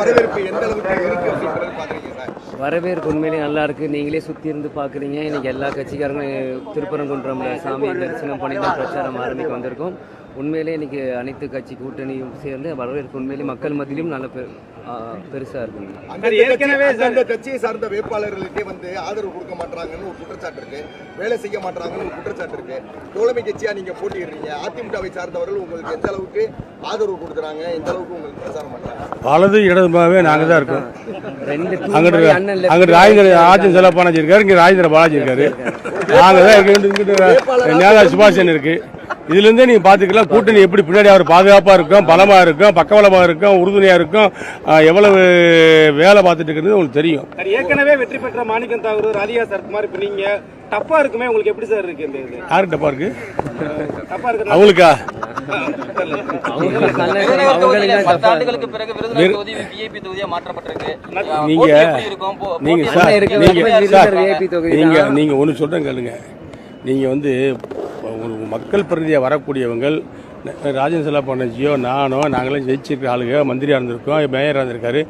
வரவேற்பு எந்த அளவுக்கு இருக்கு வரவேற்பு உண்மையிலே நல்லா இருக்கு. நீங்களே சுற்றி இருந்து பார்க்குறீங்க. இன்னைக்கு எல்லா கட்சிக்காரங்களும் திருப்பரங்குன்றம் சாமி தரிசனம் பண்ணி தான் பிரச்சாரம் ஆரம்பிக்க வந்திருக்கோம். உண்மையிலே இன்னைக்கு அனைத்து கட்சி கூட்டணியும் சேர்ந்து வரவேற்பு உண்மையிலே மக்கள் மத்தியிலும் நல்ல பெ ஆ, பெருசா இருக்குங்க. ஏற்கனவே அந்த கட்சியை சார்ந்த வேட்பாளர்களுக்கே வந்து ஆதரவு கொடுக்க மாட்டாங்கன்னு ஒரு குற்றச்சாட்டு இருக்கு. வேலை செய்ய மாட்டாங்கன்னு ஒரு குற்றச்சாட்டு இருக்கு. தோழமை கட்சியா நீங்க போட்டியிடுறீங்க. அதிமுகவை சார்ந்தவர்கள் உங்களுக்கு எந்த அளவுக்கு ஆதரவு கொடுக்குறாங்க? எந்த அளவுக்கு உங்களுக்கு பிரச்சாரம் பண்றாங்க? வலது இடதுமாவே நாங்க தான் இருக்கோம். ரெண்டு அங்கிட்டு அங்கிட்டு ராஜேந்திர ஆட்சி செல்லப்பானாஜி இருக்காரு இங்க ராஜேந்திர பாலாஜி இருக்காரு. நாங்க தான் நேதா சுபாஷன் இருக்கு. இதுல இருந்தே நீங்க பாத்துக்கலாம் கூட்டணி எப்படி பின்னாடி அவர் பாதுகாப்பா இருக்கும் பலமா இருக்கும் பக்கபலமா இருக்கும் உறுதுணையா இருக்கும். எவ்வளவு வேலை பார்த்துட்டு இருக்கிறது உங்களுக்கு தெரியும். சார் ஏற்கனவே வெற்றி பெற்ற மாணிக்கம் தாகூர் ராதிகா சரத்குமார் இப்ப நீங்க டப்பா இருக்குமே உங்களுக்கு எப்படி சார் இருக்கு இந்த இது? யாருக்கு டப்பா இருக்கு? டப்பா இருக்கு மாற்றப்பட்டிருக்கு. நீங்க நீங்க ஒன்று சொல்றேன் கேளுங்க. நீங்க வந்து ஒரு மக்கள் பிரதியாக வரக்கூடியவங்கள் ராஜன் செல்லா பானர்ஜியோ நானோ நாங்களும் ஜெயிச்சிருக்கிற ஆளுங்க மந்திரியாக இருந்திருக்கோம் மேயராக இருந்திருக்காரு.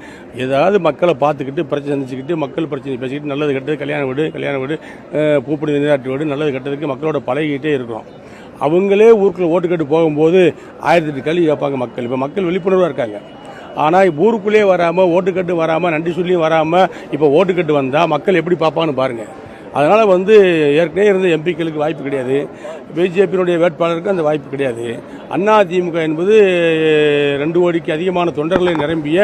ஏதாவது மக்களை பார்த்துக்கிட்டு பிரச்சனை சந்திச்சுக்கிட்டு மக்கள் பிரச்சனை பேசிக்கிட்டு நல்லது கெட்டது கல்யாணம் வீடு கல்யாணம் வீடு பூப்படி நீராட்டு வீடு நல்லது கெட்டதுக்கு மக்களோட பழகிக்கிட்டே இருக்கிறோம். அவங்களே ஊருக்குள்ள ஓட்டு கட்டு போகும்போது ஆயிரத்தி எட்டு கல்வி கேட்பாங்க மக்கள். இப்போ மக்கள் விழிப்புணர்வாக இருக்காங்க. ஆனால் ஊருக்குள்ளேயே வராமல் ஓட்டுக்கட்டு வராமல் நன்றி சொல்லியும் வராமல் இப்போ ஓட்டுக்கட்டு வந்தால் மக்கள் எப்படி பார்ப்பான்னு பாருங்கள் அதனால் வந்து ஏற்கனவே இருந்த எம்பிக்களுக்கு வாய்ப்பு கிடையாது. பிஜேபியினுடைய வேட்பாளருக்கு அந்த வாய்ப்பு கிடையாது. அண்ணா திமுக என்பது ரெண்டு கோடிக்கு அதிகமான தொண்டர்களை நிரம்பிய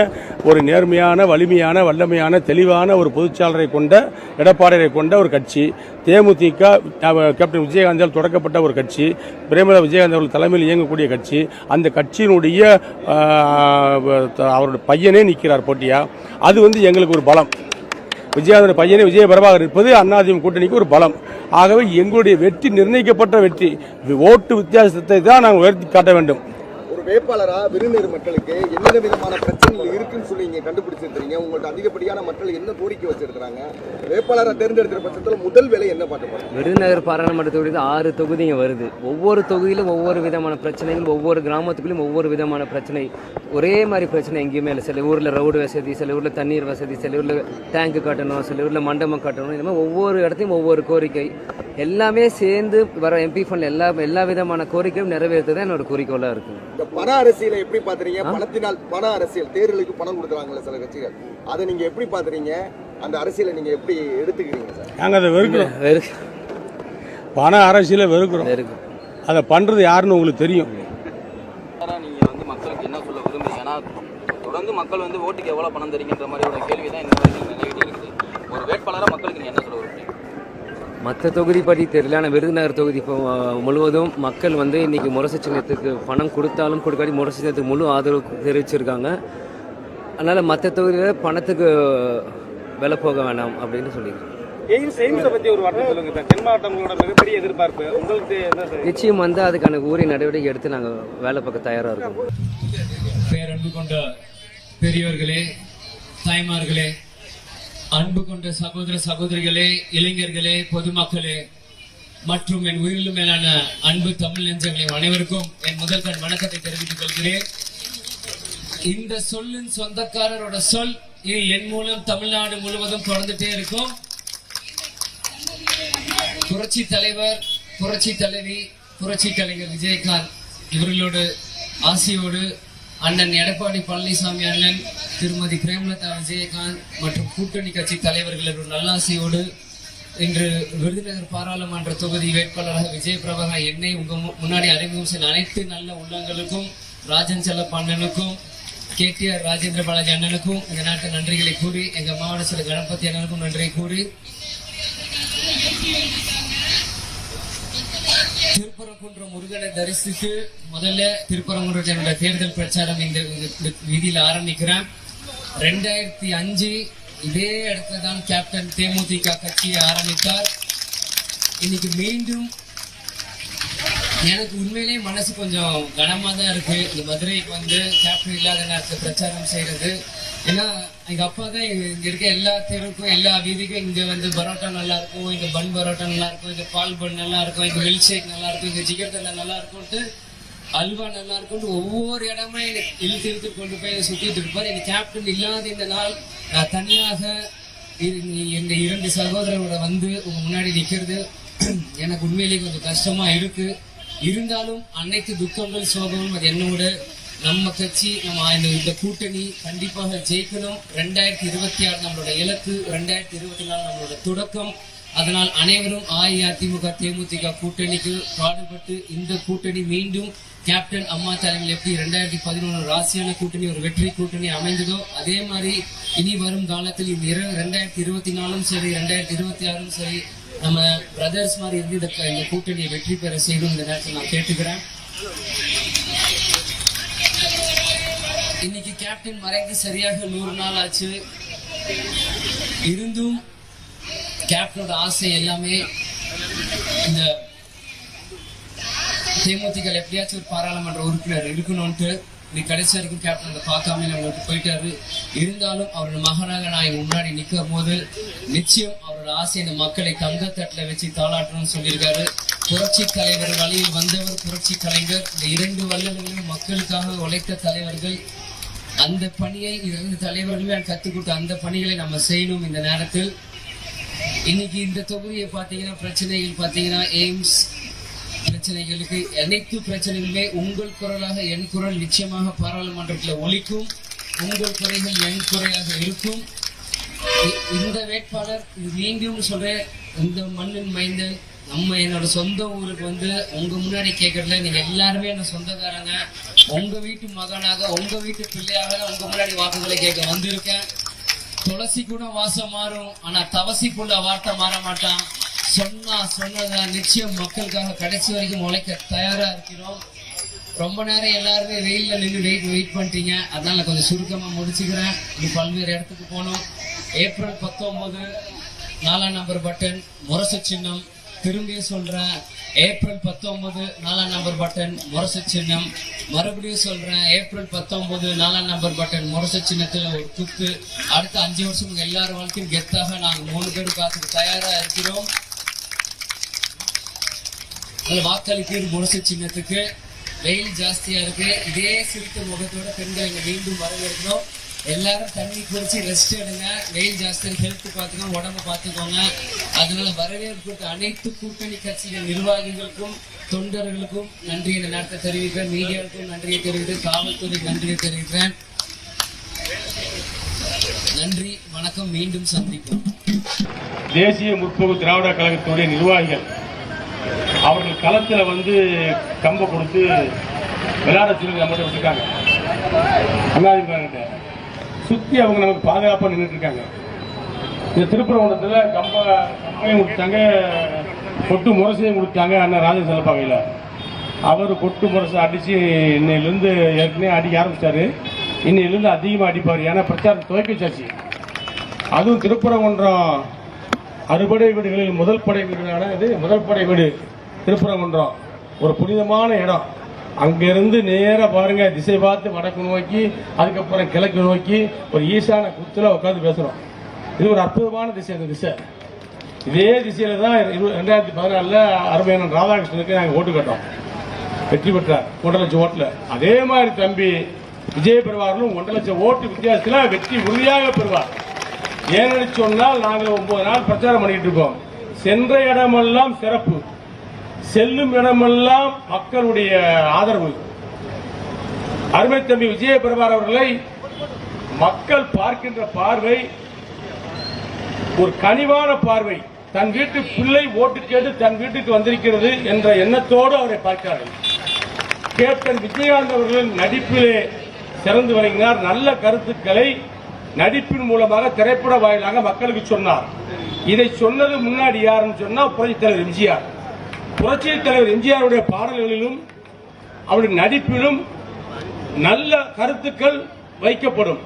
ஒரு நேர்மையான வலிமையான வல்லமையான தெளிவான ஒரு பொதுச்சாளரை கொண்ட எடப்பாடியை கொண்ட ஒரு கட்சி. தேமுதிக கேப்டன் விஜயகாந்தால் தொடக்கப்பட்ட ஒரு கட்சி. பிரேமலா விஜயகாந்த் அவர்கள் தலைமையில் இயங்கக்கூடிய கட்சி. அந்த கட்சியினுடைய அவருடைய பையனே நிற்கிறார் போட்டியா? அது வந்து எங்களுக்கு ஒரு பலம். விஜயாந்தன் பையனே விஜய பிரபாகர் இருப்பது அண்ணாதிமுக கூட்டணிக்கு ஒரு பலம். ஆகவே எங்களுடைய வெற்றி நிர்ணயிக்கப்பட்ட வெற்றி. ஓட்டு வித்தியாசத்தை தான் நாங்கள் உயர்த்தி காட்ட வேண்டும். ஒரு வேட்பாளரா விருந்தினர் மக்களுக்கு என்னென்ன விதமான பிரச்சனைகள் இருக்குன்னு சொல்லி நீங்க கண்டுபிடிச்சிருக்கீங்க உங்கள்ட்ட அதிகப்படியான மக்கள் என்ன கோரிக்கை வச்சிருக்கிறாங்க? வேட்பாளரை தேர்ந்தெடுக்கிற பட்சத்தில் முதல் வேலை என்ன பார்க்க போறீங்க? விருதுநகர் பாராளுமன்ற தொகுதி ஆறு தொகுதிங்க வருது. ஒவ்வொரு தொகுதியிலும் ஒவ்வொரு விதமான பிரச்சனைகள் ஒவ்வொரு கிராமத்துக்குள்ளேயும் ஒவ்வொரு விதமான பிரச்சனை. ஒரே மாதிரி பிரச்சனை எங்கேயுமே இல்லை. சில ஊரில் ரோடு வசதி சில ஊரில் தண்ணீர் வசதி சில ஊரில் டேங்க் கட்டணும் சில ஊரில் மண்டபம் கட்டணும். இந்த மாதிரி ஒவ்வொரு இடத்தையும் ஒவ்வொரு கோரிக்கை. எல்லாமே சேர்ந்து வர எம்பி ஃபண்ட் எல்லா எல்லா விதமான கோரிக்கையும் நிறைவேற்றுதான் என்னோட குறிக்கோளாக இருக்குது இந்த பண அரசியலை எப்படி பாக்குறீங்க பணத்தினால் பண அரசியல் தேர்தலுக்கு பணம் கொடுக்குறாங்கல்ல சில கட்சிகள். அதை நீங்க எப்படி பாக்குறீங்க அந்த அரசியலை நீங்க எப்படி எடுத்துக்கிறீங்க சார்? நாங்கள் அதை வெறுக்கிறோம். வெறு பண அரசியலை வெறுக்கிறோம். வெறுக்கு அதை பண்ணுறது யாருன்னு உங்களுக்கு தெரியும். நீங்க வந்து மக்களுக்கு என்ன சொல்ல விரும்புறீங்க? ஏன்னா தொடர்ந்து மக்கள் வந்து ஓட்டுக்கு எவ்வளவு பணம் தரீங்கன்ற மாதிரி ஒரு கேள்வி தான் இந்த மாதிரி நிலவிட்டு இருக்குது. ஒரு வேட்பாளரா மக்களுக்கு நீங்க என்ன சொல்ல மற்ற தொகுதி பற்றி தெரியல. ஆனால் விருதுநகர் தொகுதி முழுவதும் மக்கள் வந்து இன்னைக்கு முரசு சின்னத்துக்கு பணம் கொடுத்தாலும் கொடுக்காட்டி முரசு சின்னத்துக்கு முழு ஆதரவு தெரிவிச்சிருக்காங்க. அதனால் மற்ற தொகுதியில் பணத்துக்கு விலை போக வேணாம் அப்படின்னு சொல்லியிருக்கேன் எய்ம்ஸ் எய்ம்ஸை பத்தி ஒரு வார்த்தை சொல்லுங்க சார். தென் மாவட்டங்களோட மிகப்பெரிய எதிர்பார்ப்பு உங்களுக்கு என்ன சார்? நிச்சயம் வந்து அதுக்கான உரிய நடவடிக்கை எடுத்து நாங்கள் வேலை பார்க்க தயாராக இருக்கோம். பேரன்பு கொண்ட பெரியவர்களே தாய்மார்களே அன்பு கொண்ட சகோதர சகோதரிகளே இளைஞர்களே பொதுமக்களே மற்றும் என் உயிரிலும் மேலான அன்பு தமிழ் நெஞ்சங்களின் அனைவருக்கும் என் முதல் கண் வணக்கத்தை தெரிவித்துக் கொள்கிறேன். இந்த சொல்லின் சொந்தக்காரரோட சொல் இனி என் மூலம் தமிழ்நாடு முழுவதும் தொடர்ந்துட்டே இருக்கும். புரட்சி தலைவர் புரட்சி தலைவி புரட்சி கலைஞர் விஜயகாந்த் இவர்களோடு ஆசியோடு அண்ணன் எடப்பாடி பழனிசாமி அண்ணன் திருமதி பிரேமலதா விஜயகாந்த் மற்றும் கூட்டணி கட்சி தலைவர்களோட நல்லாசையோடு இன்று விருதுநகர் பாராளுமன்ற தொகுதி வேட்பாளராக விஜய் பிரபகா என்னை உங்க முன்னாடி அறிமுகம் செய்த அனைத்து நல்ல உள்ளங்களுக்கும் ராஜன் செல்லப்ப அண்ணனுக்கும் கேடிஆர் ராஜேந்திர பாலாஜி அண்ணனுக்கும் இந்த நாட்டு நன்றிகளை கூறி எங்க மாவட்ட சில கணபதி அண்ணனுக்கும் நன்றியை கூறி திருப்பரங்குன்றம் முருகனை தரிசித்து முதல்ல திருப்பரங்குன்றத்தினுடைய தேர்தல் பிரச்சாரம் இந்த வீதியில் ஆரம்பிக்கிறேன். ரெண்டாயிரத்தி அஞ்சு இதே இடத்துல தான் கேப்டன் தேமுதிக கட்சியை ஆரம்பித்தார். இன்னைக்கு மீண்டும் எனக்கு உண்மையிலேயே மனசு கொஞ்சம் கனமாக தான் இருக்கு. இந்த மதுரைக்கு வந்து கேப்டன் இல்லாத நேரத்தில் பிரச்சாரம் செய்யறது ஏன்னா எங்கள் அப்பா தான் இங்கே இருக்க எல்லா தெருவுக்கும் எல்லா வீதிக்கும் இங்கே வந்து பரோட்டா நல்லா இருக்கும் இங்கே பன் பரோட்டா நல்லா இருக்கும் இங்கே பால் பன் நல்லா இருக்கும் இங்கே மில்க் ஷேக் நல்லா இருக்கும் இங்கே ஜிகர் தண்டை நல்லா இருக்கும்ட்டு அல்வா நல்லா இருக்கும்னு ஒவ்வொரு இடமா என்னை இழுத்து இழுத்து கொண்டு போய் சுத்திட்டு இருப்பார் எனக்கு கேப்டன் இல்லாத இந்த நாள் நான் தனியாக எங்க இரண்டு சகோதரரோட வந்து உங்க முன்னாடி நிக்கிறது. எனக்கு உண்மையிலேயே கொஞ்சம் கஷ்டமா இருக்கு. இருந்தாலும் அனைத்து துக்கங்கள் சோகமும் அது என்னோட. நம்ம கட்சி நம்ம இந்த இந்த கூட்டணி கண்டிப்பாக ஜெயிக்கணும். ரெண்டாயிரத்தி இருபத்தி ஆறு நம்மளோட இலக்கு ரெண்டாயிரத்தி இருபத்தி நாலு நம்மளோட தொடக்கம். அதனால் அனைவரும் அஇஅதிமுக தேமுதிக கூட்டணிக்கு பாடுபட்டு இந்த கூட்டணி மீண்டும் கேப்டன் அம்மா தலைமையில் எப்படி ரெண்டாயிரத்தி பதினொன்று ராசியான கூட்டணி ஒரு வெற்றி கூட்டணி அமைந்ததோ அதே மாதிரி இனி வரும் காலத்தில் இந்த இரு ரெண்டாயிரத்தி இருபத்தி நாலும் சரி ரெண்டாயிரத்தி இருபத்தி ஆறும் சரி நம்ம பிரதர்ஸ் மாதிரி இருந்து இந்த இந்த கூட்டணியை வெற்றி பெற செய்யணும் இந்த நேரத்தில் நான் கேட்டுக்கிறேன். இன்னைக்கு கேப்டன் மறைந்து சரியாக நூறு நாள் ஆச்சு. இருந்தும் கேப்டனோட ஆசை எல்லாமே இந்த தேமுதிக எப்படியாச்சும் ஒரு பாராளுமன்ற உறுப்பினர் இருக்கணும்ட்டு நீ கடைசி வரைக்கும் கேப்டன் அதை பார்க்காம அவங்களுக்கு போயிட்டாரு. இருந்தாலும் அவரோட மகனாக நான் இங்க முன்னாடி நிற்கும் போது நிச்சயம் அவரோட ஆசை இந்த மக்களை தங்கத்தட்டில் வச்சு தாளாட்டணும்னு சொல்லியிருக்காரு. புரட்சி தலைவர் வழியில் வந்தவர் புரட்சி கலைஞர். இந்த இரண்டு வல்லவர்களும் மக்களுக்காக உழைத்த தலைவர்கள். அந்த பணியை இரண்டு தலைவர்களுமே கற்றுக் கொடுத்த அந்த பணிகளை நம்ம செய்யணும் இந்த நேரத்தில். இன்னைக்கு இந்த தொகுதியை பார்த்தீங்கன்னா பிரச்சனைகள் பார்த்தீங்கன்னா எய்ம்ஸ் பிரச்சனைகளுக்கு அனைத்து பிரச்சனைகளுமே உங்கள் குரலாக என் குரல் நிச்சயமாக பாராளுமன்றத்தில் ஒழிக்கும் உங்கள் குறைகள் என் குறையாக இருக்கும். இ- இந்த வேட்பாளர் இது மீண்டும் சொல்றேன் இந்த மண்ணின் மைந்தன் நம்ம என்னோட சொந்த ஊருக்கு வந்து உங்க முன்னாடி கேட்கறதுல நீங்க எல்லாருமே என்ன சொந்தக்காரங்க. உங்க வீட்டு மகனாக உங்க வீட்டு பிள்ளையாக உங்க முன்னாடி வாக்குகளை கேட்க வந்திருக்கேன். துளசி கூட வாசம் மாறும் ஆனா தவசிக்குள்ள வார்த்தை மாற மாட்டான். சொன்னா சொன்னதா நிச்சயம் மக்களுக்காக கடைசி வரைக்கும் உழைக்க தயாரா இருக்கிறோம். ரொம்ப நேரம் எல்லாருமே வெயில்ல நின்று வெயிட் வெயிட் பண்ணிட்டீங்க. அதனால கொஞ்சம் சுருக்கமா முடிச்சுக்கிறேன். இது பல்வேறு இடத்துக்கு போனோம். ஏப்ரல் பத்தொன்பது நாலாம் நம்பர் பட்டன் முரசு சின்னம். திரும்பியும் சொல்றேன் ஏப்ரல் பத்தொன்பது நாலாம் நம்பர் பட்டன் முரசு சின்னம். மறுபடியும் சொல்றேன் ஏப்ரல் பத்தொன்பது நாலாம் நம்பர் பட்டன் முரசு சின்னத்துல ஒரு குத்து. அடுத்த அஞ்சு வருஷம் எல்லார் வாழ்க்கையும் கெத்தாக நாங்கள் மூணு பேரும் காத்துக்கு தயாரா இருக்கிறோம். வாக்களிப்பீர் முரசு சின்னத்துக்கு வெயில் ஜாஸ்தியா இருக்கு. இதே சிரித்த முகத்தோட பெண்கள் இங்க மீண்டும் வரவேற்கிறோம். எல்லாரும் தண்ணி குடிச்சு ரெஸ்ட் எடுங்க. வெயில் ஜாஸ்தி ஹெல்த் பார்த்துக்கோங்க உடம்ப பார்த்துக்கோங்க. அதனால வரவேற்பு அனைத்து கூட்டணி கட்சிகள் நிர்வாகிகளுக்கும் தொண்டர்களுக்கும் நன்றி இந்த நேரத்தை தெரிவிக்கிறேன். மீடியாவுக்கும் நன்றியை தெரிவிக்கிறேன். காவல்துறைக்கு நன்றியை தெரிவிக்கிறேன். நன்றி வணக்கம். மீண்டும் சந்திப்போம். தேசிய முற்போக்கு திராவிட கழகத்துடைய நிர்வாகிகள் அவர்கள் களத்தில் வந்து கம்பை கொடுத்து விளையாட சொல்லி நம்மகிட்ட விட்டுருக்காங்க. அண்ணாதிமுக சுற்றி அவங்க நமக்கு பாதுகாப்பாக நின்றுட்டு இருக்காங்க. இந்த திருப்பரங்குன்றத்தில் கம்ப கம்பையும் கொடுத்தாங்க. கொட்டு முரசையும் கொடுத்தாங்க அண்ணன் ராஜன் செல்லப்பாகையில் அவர் கொட்டு முரசை அடித்து இன்னையிலேருந்து ஏற்கனவே அடிக்க ஆரம்பித்தார் இன்னையிலேருந்து அதிகமாக அடிப்பார். ஏன்னா பிரச்சாரம் துவக்கி வச்சாச்சு அதுவும் திருப்பரங்குன்றம் அறுபடை வீடுகளில் முதல் படை வீடுனால இது முதல் படை வீடு. திருப்பரங்குன்றம் ஒரு புனிதமான இடம். அங்கிருந்து நேராக பாருங்க திசை பார்த்து வடக்கு நோக்கி அதுக்கப்புறம் கிழக்கு நோக்கி ஒரு ஈசான குத்துல உட்காந்து பேசுறோம். இது ஒரு அற்புதமான திசை அந்த திசை. இதே திசையில தான் ரெண்டாயிரத்தி பதினாலுல அருமையான ராதாகிருஷ்ணனுக்கு நாங்கள் ஓட்டு கட்டோம். வெற்றி பெற்றார் ஒன்றரை லட்சம் ஓட்டுல. அதே மாதிரி தம்பி விஜய் பெறுவார்களும் ஒன்றரை லட்சம் ஓட்டு வித்தியாசத்தில் வெற்றி உறுதியாக பெறுவார். ஏன்னு சொன்னால் நாங்கள் ஒன்பது நாள் பிரச்சாரம் பண்ணிட்டு இருக்கோம். சென்ற இடமெல்லாம் சிறப்பு. செல்லும் இடமெல்லாம் மக்களுடைய ஆதரவு. அருமை தம்பி விஜய பிரபார் அவர்களை மக்கள் பார்க்கின்ற பார்வை ஒரு கனிவான பார்வை. தன் வீட்டு பிள்ளை ஓட்டு கேட்டு தன் வீட்டுக்கு வந்திருக்கிறது என்ற எண்ணத்தோடு அவரை பார்க்கிறார்கள். கேப்டன் விஜயகாந்த் அவர்களின் நடிப்பிலே சிறந்து விளங்கினார். நல்ல கருத்துக்களை நடிப்பின் மூலமாக திரைப்பட வாயிலாக மக்களுக்கு சொன்னார். இதை சொன்னது முன்னாடி யாருன்னு சொன்னா புரட்சித் தலைவர் எம்ஜிஆர். புரட்சி தலைவர் எம்ஜிஆருடைய பாடல்களிலும் அவருடைய நடிப்பிலும் நல்ல கருத்துக்கள் வைக்கப்படும்.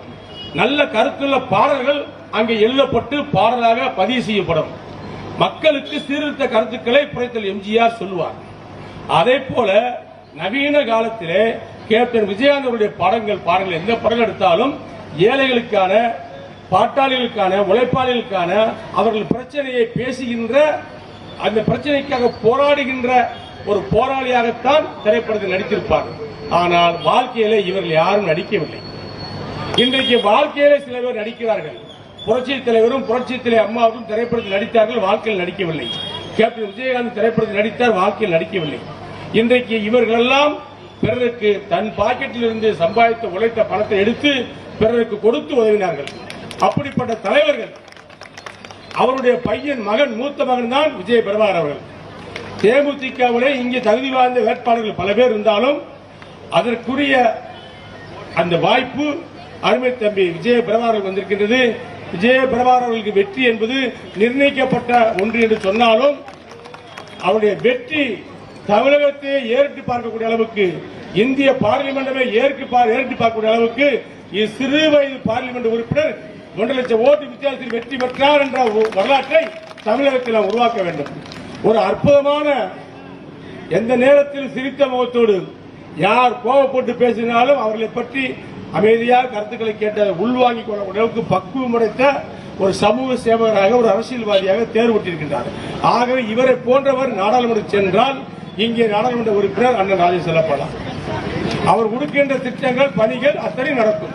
நல்ல கருத்துள்ள பாடல்கள் அங்கே எழுதப்பட்டு பாடலாக பதிவு செய்யப்படும். மக்களுக்கு சீர்திருத்த கருத்துக்களை புரட்சித் எம்ஜிஆர் சொல்லுவார். அதே போல நவீன காலத்திலே கேப்டன் விஜயானந்தருடைய படங்கள் பாருங்கள். எந்த படம் எடுத்தாலும் ஏழைகளுக்கான பாட்டாளிகளுக்கான உழைப்பாளிகளுக்கான அவர்கள் பிரச்சனையை பேசுகின்ற அந்த பிரச்சனைக்காக போராடுகின்ற ஒரு போராளியாகத்தான் திரைப்படத்தில் நடித்திருப்பார். ஆனால் வாழ்க்கையிலே இவர்கள் யாரும் நடிக்கவில்லை. இன்றைக்கு வாழ்க்கையிலே சில பேர் நடிக்கிறார்கள். புரட்சி தலைவரும் புரட்சி அம்மாவும் திரைப்படத்தில் நடித்தார்கள் வாழ்க்கையில் நடிக்கவில்லை. கேப்டன் விஜயகாந்த் திரைப்படத்தில் நடித்தார் வாழ்க்கையில் நடிக்கவில்லை. இன்றைக்கு இவர்களெல்லாம் பிறருக்கு தன் பாக்கெட்டில் இருந்து சம்பாதித்து உழைத்த பணத்தை எடுத்து பிறருக்கு கொடுத்து உதவினார்கள். அப்படிப்பட்ட தலைவர்கள் அவருடைய பையன் மகன் மூத்த மகன் தான் விஜய் பிரபாகர் அவர்கள். தேமுதிகவிலே இங்கே தகுதி வாய்ந்த வேட்பாளர்கள் பல பேர் இருந்தாலும் அதற்குரிய அந்த வாய்ப்பு அருமை தம்பி விஜய பிரபாகர் வந்திருக்கின்றது. விஜய பிரபாகர் வெற்றி என்பது நிர்ணயிக்கப்பட்ட ஒன்று என்று சொன்னாலும் அவருடைய வெற்றி தமிழகத்தை ஏற்று பார்க்கக்கூடிய அளவுக்கு இந்திய பார்லிமெண்டமே ஏற்று பார்க்கக்கூடிய அளவுக்கு இ- சிறு வயது பார்லிமெண்ட் உறுப்பினர் ஒன்றரை லட்சம் ஓட்டு வித்தியாசத்தில் வெற்றி பெற்றார் என்ற ஒரு வரலாற்றை தமிழகத்தில் நாம் உருவாக்க வேண்டும். ஒரு அற்புதமான எந்த நேரத்தில் சிரித்த முகத்தோடு யார் கோபப்பட்டு பேசினாலும் அவர்களை பற்றி அமைதியாக கருத்துக்களை கேட்ட உள்வாங்கி கொள்ளக்கூடிய அளவுக்கு பக்குவம் உடைத்த ஒரு சமூக சேவகராக ஒரு அரசியல்வாதியாக தேர்வுபட்டிருக்கின்றார் ஆகவே இவரை போன்றவர் நாடாளுமன்றம் சென்றால் இங்கே நாடாளுமன்ற உறுப்பினர் அண்ணன் ராஜேஷ் செல்லப்படலாம் அவர் கொடுக்கின்ற திட்டங்கள் பணிகள் அத்தனை நடக்கும்.